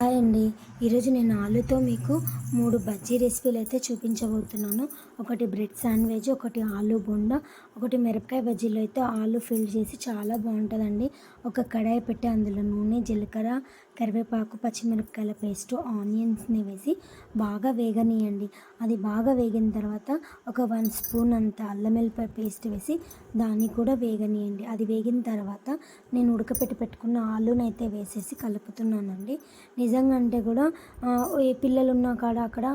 は అండి. ఈరోజు నేను ఆలుతో మీకు మూడు బజ్జీ రెసిపీలు అయితే చూపించబోతున్నాను. ఒకటి బ్రెడ్ శాండ్విచ్ ఒకటి ఆలు బొండా ఒకటి మిరపకాయ బజ్జీలో అయితే ఆలు ఫిల్ చేసి చాలా బాగుంటుందండి. ఒక కడాయి పెట్టి అందులో నూనె జీలకర్ర కరివేపాకు పచ్చిమిరపకాయల పేస్ట్ ఆనియన్స్ని వేసి బాగా వేగనీయండి. అది బాగా వేగిన తర్వాత ఒక వన్ స్పూన్ అంత అల్లం వెల్లిపాయ పేస్ట్ వేసి దాన్ని కూడా వేగనీయండి. అది వేగిన తర్వాత నేను ఉడకపెట్టి పెట్టుకున్న ఆలునైతే వేసేసి కలుపుతున్నానండి. నిజంగా అంటే కూడా ఏ పిల్లలు ఉన్న కాడ అక్కడ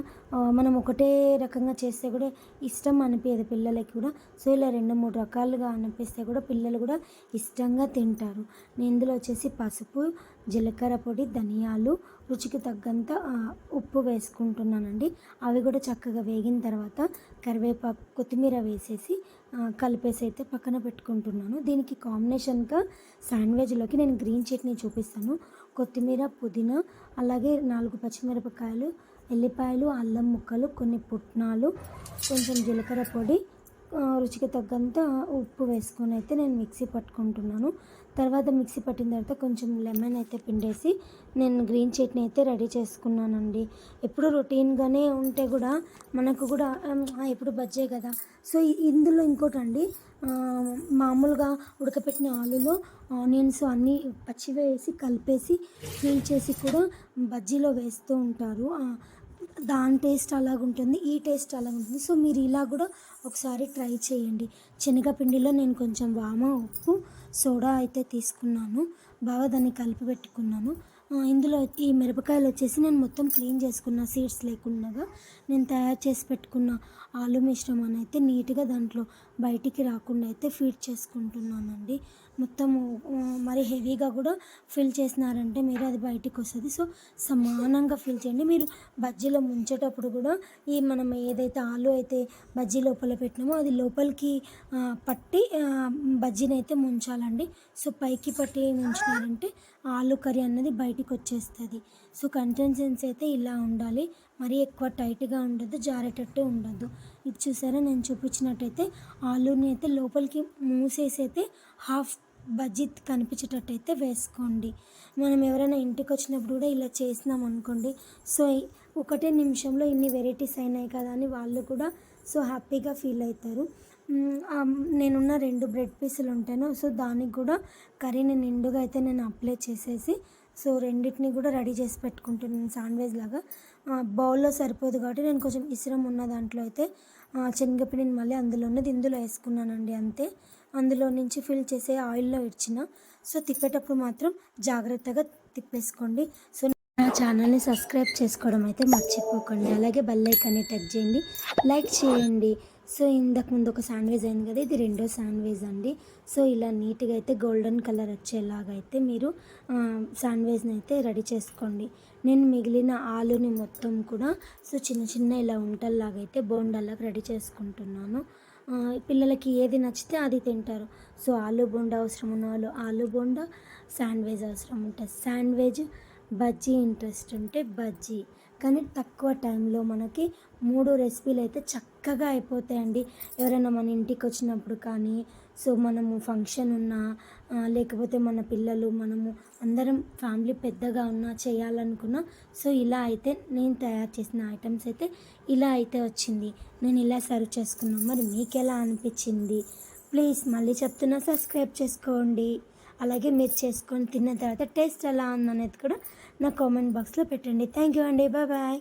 మనం ఒకటే రకంగా చేస్తే కూడా ఇష్టం అనిపించదు పిల్లలకి కూడా. సో ఇలా రెండు మూడు రకాలుగా అనిపిస్తే కూడా పిల్లలు కూడా ఇష్టంగా తింటారు. నేను ఇందులో వచ్చేసి పసుపు జీలకర్ర పొడి ధనియాలు రుచికి తగ్గంత ఉప్పు వేసుకుంటున్నానండి. అవి కూడా చక్కగా వేగిన తర్వాత కరివేపాకు కొత్తిమీర వేసేసి కలిపేసి అయితే పక్కన పెట్టుకుంటున్నాను. దీనికి కాంబినేషన్గా శాండ్విచ్లోకి నేను గ్రీన్ చట్నీ చూపిస్తాను. కొత్తిమీర పుదీనా అలాగే నాలుగు పచ్చిమిరపకాయలు ఎల్లిపాయలు అల్లం ముక్కలు కొన్ని పుట్నాలు కొంచెం జీలకర్ర పొడి రుచికి తగ్గంత ఉప్పు వేసుకొని అయితే నేను మిక్సీ పట్టుకుంటున్నాను. తర్వాత మిక్సీ పట్టిన తర్వాత కొంచెం లెమన్ అయితే పిండేసి నేను గ్రీన్ చట్నీ అయితే రెడీ చేసుకున్నానండి. ఎప్పుడు రొటీన్గానే ఉంటే కూడా మనకు కూడా ఎప్పుడు బజ్జే కదా. సో ఇందులో ఇంకోటి అండి మామూలుగా ఉడకపెట్టిన ఆలులో ఆనియన్స్ అన్నీ పచ్చివేసి కలిపేసి క్లీన్ చేసి కూడా బజ్జీలో వేస్తూ ఉంటారు. దాని టేస్ట్ అలాగుంటుంది ఈ టేస్ట్ అలాగుంటుంది. సో మీరు ఇలా కూడా ఒకసారి ట్రై చేయండి. శనగపిండిలో నేను కొంచెం వామ ఉప్పు సోడా అయితే తీసుకున్నాను. బాగా దాన్ని కలిపి పెట్టుకున్నాను. ఇందులో ఈ మిరపకాయలు వచ్చేసి నేను మొత్తం క్లీన్ చేసుకున్న సీడ్స్ లేకుండా నేను తయారు చేసి పెట్టుకున్న ఆలు మిశ్రమాన్ని అయితే నీట్గా దాంట్లో బయటికి రాకుండా అయితే ఫీడ్ చేసుకుంటున్నానండి. మొత్తం మరి హెవీగా కూడా ఫిల్ చేసినారంటే మీరు అది బయటికి వస్తుంది. సో సమానంగా ఫిల్ చేయండి. మీరు బజ్జీలో ముంచేటప్పుడు కూడా ఈ మనం ఏదైతే ఆలు అయితే బజ్జీ లోపల పెట్టినామో అది లోపలికి పట్టి బజ్జీని అయితే ముంచాలండి. సో పైకి పట్టి ముంచినారంటే ఆలు కర్రీ అన్నది బయటికి వచ్చేస్తుంది. సో కన్సిస్టెన్సీ అయితే ఇలా ఉండాలి. మరీ ఎక్కువ టైట్గా ఉండదు జారేటట్టు ఉండదు ఇది చూసారా? నేను చూపించినట్టయితే ఆలుని అయితే లోపలికి మూసేసి అయితే హాఫ్ బజ్జీ కనిపించేటట్టయితే వేసుకోండి. మనం ఎవరైనా ఇంటికి వచ్చినప్పుడు కూడా ఇలా చేసినాం అనుకోండి. సో ఒకటే నిమిషంలో ఇన్ని వెరైటీస్ అయినాయి కదా అని వాళ్ళు కూడా సో హ్యాపీగా ఫీల్ అవుతారు. నేనున్న రెండు బ్రెడ్ పీసులు ఉంటాను సో దానికి కూడా కర్రీని నిండుగా అయితే నేను అప్లై చేసేసి సో రెండింటిని కూడా రెడీ చేసి పెట్టుకుంటున్నాను శాండ్విచ్ లాగా. బౌల్లో సరిపోదు కాబట్టి నేను కొంచెం ఇసురం ఉన్న దాంట్లో అయితే శనగపిండిని మళ్ళీ అందులో ఉన్నది ఇందులో వేసుకున్నానండి అంతే. అందులో నుంచి ఫిల్ చేసే ఆయిల్లో ఇచ్చిన. సో తిప్పేటప్పుడు మాత్రం జాగ్రత్తగా తిప్పేసుకోండి. సో నా ఛానల్ని సబ్స్క్రైబ్ చేసుకోవడం అయితే మర్చిపోకండి. అలాగే బెల్ ఐకాన్ని టచ్ చేయండి. లైక్ చేయండి. సో ఇంతకు ముందు ఒక శాండ్విచ్ అయింది కదా ఇది రెండో శాండ్విచ్ అండి. సో ఇలా నీట్గా అయితే గోల్డెన్ కలర్ వచ్చేలాగా అయితే మీరు శాండ్విచ్ని అయితే రెడీ చేసుకోండి. నేను మిగిలిన ఆలుని మొత్తం కూడా సో చిన్న చిన్న ఇలా ఉంటల్లాగా అయితే బోండాలకు రెడీ చేసుకుంటున్నాను పిల్లలకి ఏది నచ్చితే అది తింటారు. సో ఆలు బోండా అవసరం ఉన్న వాళ్ళు ఆలు బోండా శాండ్విచ్ అవసరం ఉంటుంది శాండ్విచ్ బజ్జీ ఇంట్రెస్ట్ ఉంటే బజ్జీ. కానీ తక్కువ టైంలో మనకి మూడు రెసిపీలు అయితే చక్కగా అయిపోతాయండి. ఎవరైనా మన ఇంటికి వచ్చినప్పుడు కానీ సో మనము ఫంక్షన్ ఉన్నా లేకపోతే మన పిల్లలు మనము అందరం ఫ్యామిలీ పెద్దగా ఉన్నా చేయాలనుకున్నా సో ఇలా అయితే నేను తయారు చేసిన ఐటమ్స్ అయితే ఇలా అయితే వచ్చింది. నేను ఇలా సర్వ్ చేసుకున్నాను. మరి మీకు ఎలా అనిపించింది? ప్లీజ్ మళ్ళీ చెప్తున్నా సబ్స్క్రైబ్ చేసుకోండి. అలాగే మీరు చేసుకొని తిన్న తర్వాత టేస్ట్ ఎలా ఉందనేది కూడా నా కామెంట్ బాక్స్లో పెట్టండి. థ్యాంక్ యూ అండి. Bye bye.